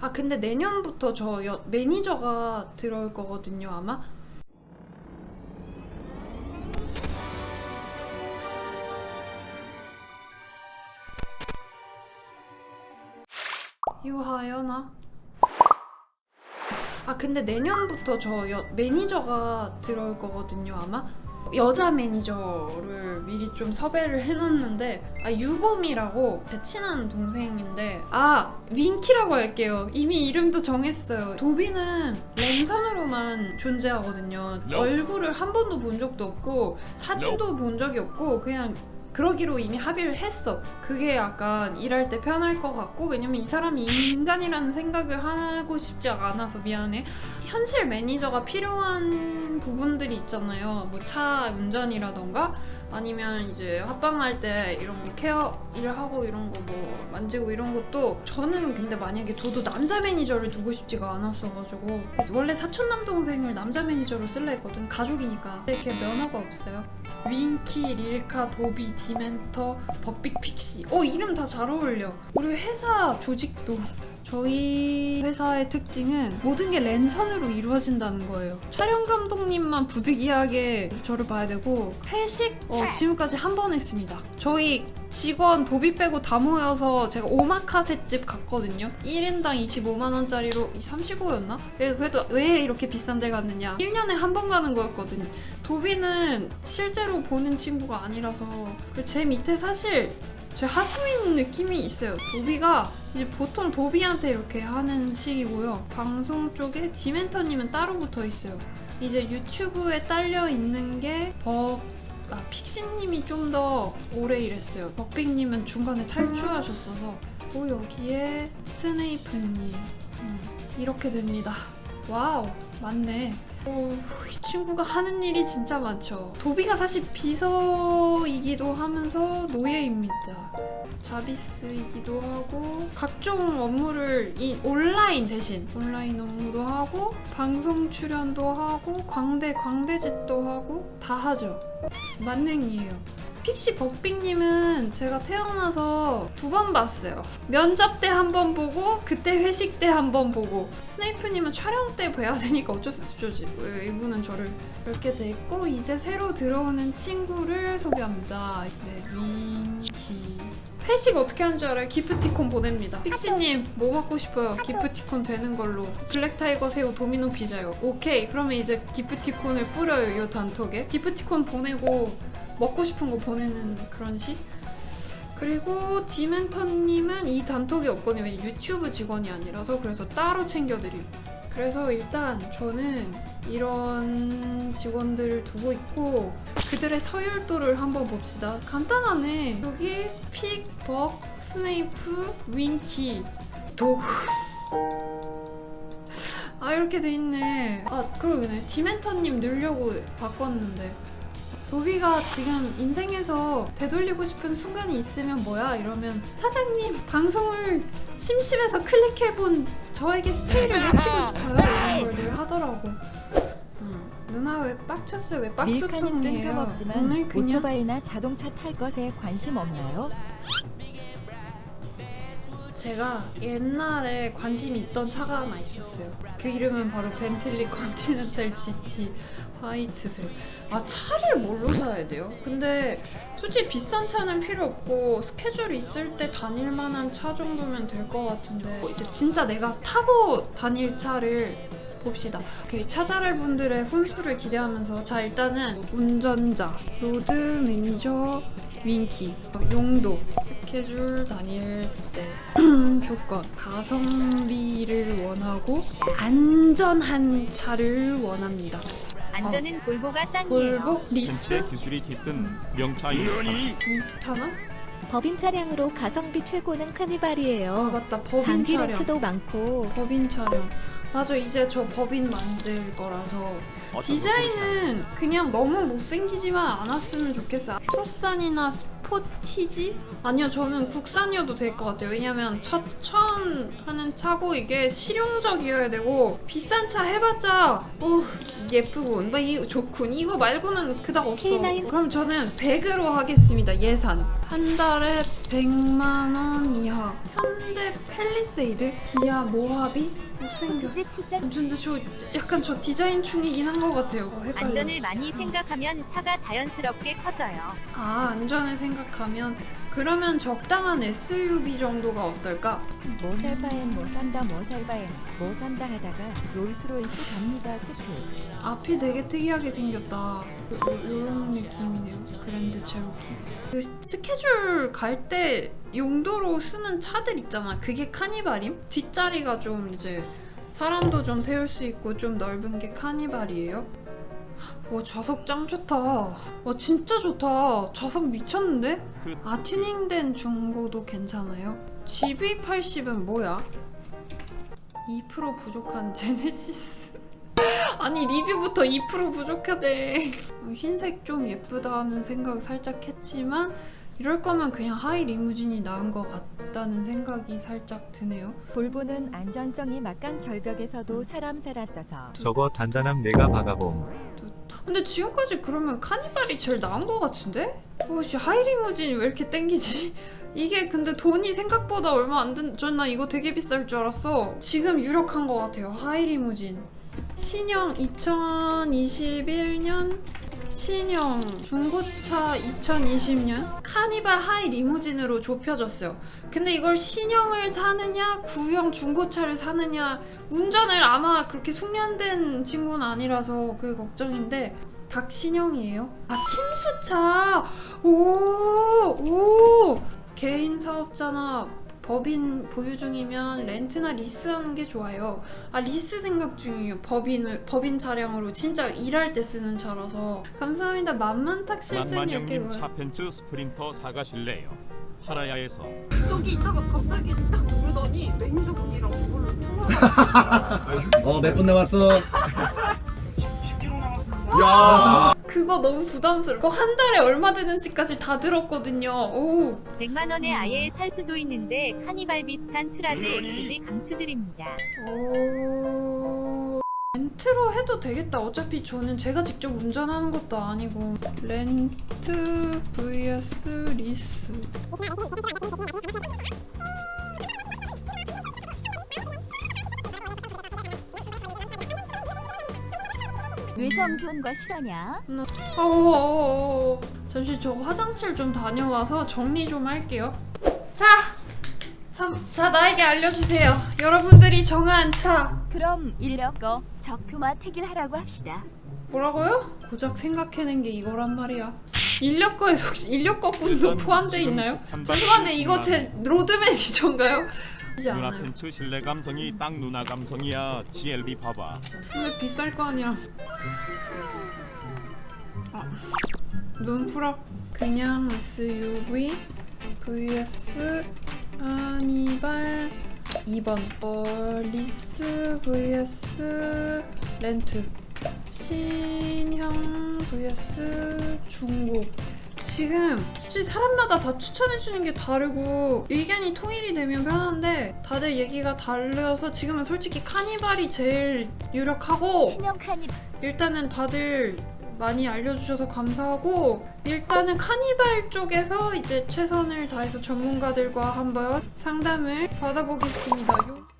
아 근데 내년부터 저 여, 매니저가 들어올 거거든요 아마? 유하연아? 아 근데 내년부터 저 여, 매니저가 들어올 거거든요 아마 여자 매니저를 미리 좀 섭외를 해놨는데 아 유범이라고 제 친한 동생인데 아 윈키라고 할게요. 이미 이름도 정했어요. 도비는 랜선으로만 존재하거든요. 얼굴을 한 번도 본 적도 없고 사진도 본 적이 없고 그냥 그러기로 이미 합의를 했어. 그게 약간 일할 때 편할 것 같고 왜냐면 이 사람이 인간이라는 생각을 하고 싶지 않아서 미안해. 현실 매니저가 필요한 부분들이 있잖아요. 뭐 차 운전이라던가 아니면 이제 합방할 때 이런 거 케어 일을 하고 이런 거 뭐 만지고 이런 것도 저는 근데 만약에 저도 남자 매니저를 두고 싶지가 않았어가지고 원래 사촌 남동생을 남자 매니저로 쓸라 했거든 가족이니까 근데 걔 면허가 없어요 윈키, 릴카, 도비, 디멘터, 벅빅, 픽시. 어 이름 다 잘 어울려. 우리 회사 조직도 저희 회사의 특징은 모든 게 랜선으로 이루어진다는 거예요. 촬영 감독님만 부득이하게 저를 봐야 되고 회식 어, 지금까지 한 번 했습니다. 저희 직원 도비 빼고 다 모여서 제가 오마카세 집 갔거든요. 1인당 25만 원짜리로 35였나? 그래도 왜 이렇게 비싼 데 갔느냐? 1년에 한 번 가는 거였거든요. 도비는 실제로 보는 친구가 아니라서 그리고 제 밑에 사실 제 하수인 느낌이 있어요. 도비가 이제 보통 도비한테 이렇게 하는 식이고요. 방송 쪽에 디멘터님은 따로 붙어 있어요. 이제 유튜브에 딸려 있는 게 벅, 아, 픽시님이 좀 더 오래 일했어요. 벅빅님은 중간에 탈주하셨어서. 또 여기에 스네이프님. 음, 이렇게 됩니다. 와우, 맞네. 오, 이 친구가 하는 일이 진짜 많죠. 도비가 사실 비서이기도 하면서 노예입니다. 자비스이기도 하고 각종 업무를 이 온라인 대신 온라인 업무도 하고 방송 출연도 하고 광대 광대짓도 하고 다 하죠. 만능이에요. 픽시 벅빅님은 제가 태어나서 두 번 봤어요. 면접 때 한 번 보고 그때 회식 때 한 번 보고 스네이프님은 촬영 때 뵈야 되니까 어쩔 수 없죠. 왜 이분은 저를 이렇게 돼 있고 이제 새로 들어오는 친구를 소개합니다. 네, 윈키. 회식 어떻게 하는 줄 알아요? 기프티콘 보냅니다. 픽시님 뭐 먹고 싶어요? 기프티콘 되는 걸로 블랙타이거 새우 도미노 피자요. 오케이 그러면 이제 기프티콘을 뿌려요 이 단톡에. 기프티콘 보내고 먹고 싶은 거 보내는 그런 식. 그리고 디멘터님은 이 단톡이 없거든요. 유튜브 직원이 아니라서 그래서 따로 챙겨드리고. 그래서 일단 저는 이런 직원들을 두고 있고 그들의 서열도를 한번 봅시다. 간단하네. 여기 픽, 벅, 스네이프, 윈키, 도구. 아 이렇게 돼 있네. 아 그러네. 디멘터님 넣으려고 바꿨는데 도비가 지금 인생에서 되돌리고 싶은 순간이 있으면 뭐야? 이러면 사장님 방송을 심심해서 클릭해본 저에게 스테이를 외치고 싶어요 이런 걸 늘 하더라고. 음, 누나 왜 빡쳤어요? 왜 밀카님 빡소통이에요? 뜬금없지만 오늘 그냥 오토바이나 자동차 탈 것에 관심 없나요? 제가 옛날에 관심이 있던 차가 하나 있었어요. 그 이름은 바로 벤틀리 컨티넨탈 GT 화이트색. 아 차를 뭘로 사야 돼요? 근데 솔직히 비싼 차는 필요 없고 스케줄 있을 때 다닐 만한 차 정도면 될 것 같은데 이제 진짜 내가 타고 다닐 차를 봅시다. 그 차잘할 분들의 훈수를 기대하면서 자 일단은 운전자, 로드 매니저, 윈키, 용도, 스케줄 다닐 때 조건, 가성비를 원하고 안전한 차를 원합니다. 안전은 볼보가 짱이에요. 볼복 리스 전체 기술이 짙은 명차 이스타 리스타나? 법인 차량으로 가성비 최고는 아 카니발이에요. 맞다 법인 장기 차량. 렌트도 많고 법인 차량. 맞아 이제 저 법인 만들 거라서 디자인은 그냥 너무 못생기지만 않았으면 좋겠어. 투싼이나 스 포티지? 아니요, 저는 국산이어도 될 것 같아요. 왜냐면 첫 처음 하는 차고 이게 실용적이어야 되고 비싼 차 해봤자 오 예쁘군, 막이 좋군. 이거 말고는 그닥 없어. K9 그럼 저는 100으로 하겠습니다. 예산 한 달에 100만 원 이하. 현대 펠리세이드, 기아 모하비 못생겼어. 근데 저 약간 저 디자인 충이긴 한 것 같아요. 어, 헷갈려. 안전을 많이 생각하면 차가 자연스럽게 커져요. 아 안전을 생각하면 그러면 적당한 SUV 정도가 어떨까? 뭐살 바엔 뭐 산다 뭐살 바엔 뭐 산다 하다가 롤스로이스 갑니다 크크 앞이 되게 특이하게 생겼다. 이런 느낌이네요. 그랜드 체로키. 그 스케줄 갈 때 용도로 쓰는 차들 있잖아. 그게 카니발임? 뒷자리가 좀 이제 사람도 좀 태울 수 있고 좀 넓은 게 카니발이에요. 와 좌석 짱 좋다. 와 진짜 좋다. 좌석 미쳤는데? 그아 튜닝된 중고도 괜찮아요? GB80은 뭐야? 2% 부족한 제네시스 아니 리뷰부터 2% 부족하대 흰색 좀 예쁘다는 생각 살짝 했지만 이럴 거면 그냥 하이 리무진이 나은 것 같다는 생각이 살짝 드네요 볼보는 안전성이 막강 절벽에서도 사람 살았어서 저거 단단함 내가 박아봄. 근데 지금까지 그러면 카니발이 제일 나은 것 같은데? 오씨 하이리무진 왜 이렇게 땡기지? 이게 근데 돈이 생각보다 얼마 안 든... 전나 이거 되게 비쌀 줄 알았어 지금 유력한 것 같아요 하이리무진 신형 2021년 신형 중고차 2020년 카니발 하이 리무진으로 좁혀졌어요 근데 이걸 신형을 사느냐 구형 중고차를 사느냐 운전을 아마 그렇게 숙련된 친구는 아니라서 그게 걱정인데 각 신형이에요? 아 침수차! 오! 오! 개인 사업자나 법인 보유 중이면 렌트나 리스하는 게 좋아요. 아 리스 생각 중이에요. 법인을 법인 차량으로 진짜 일할 때 쓰는 차라서 감사합니다. 만만탁 만만형님 차펜츠 스프린터 사가실래요? 파라야에서 저기 있다가 갑자기 딱 누르더니 매니저분이랑 그걸로 통화. 어, 몇 분 남았어? 그거 너무 부담스러워. 그거 한 달에 얼마 드는지까지 다 들었거든요. 오. 100만 원에 아예 살 수도 있는데 카니발 비슷한 트라즈 XG 강추드립니다. 오. 렌트로 해도 되겠다. 어차피 저는 제가 직접 운전하는 것도 아니고 렌트 vs 리스. 뇌정전과 실화냐? 어. 잠시 저 화장실 좀 다녀와서 정리 좀 할게요. 자, 삼, 자 나에게 알려주세요. 여러분들이 정한 차 그럼 인력거 적표마 택일하라고 합시다 뭐라고요? 고작 생각해낸 게 이거란 말이야. 인력거에서 혹시 인력거꾼도 포함되어 있나요? 죄송한데 이거. 제 로드 매니저인가요? 누나 않아요. 펜츠 실내 감성이 딱 누나 감성이야 GLB 봐봐 왜 비쌀 거 아니야? 아, 눈 풀어. 그냥 SUV vs 아니발 2번 어, 리스 vs 렌트 신형 vs 중고 지금 솔직히 사람마다 다 추천해주는 게 다르고 의견이 통일이 되면 편한데 다들 얘기가 달라서 지금은 솔직히 카니발이 제일 유력하고 신형 카니 일단은 다들 많이 알려주셔서 감사하고 일단은 카니발 쪽에서 이제 최선을 다해서 전문가들과 한번 상담을 받아보겠습니다. 요-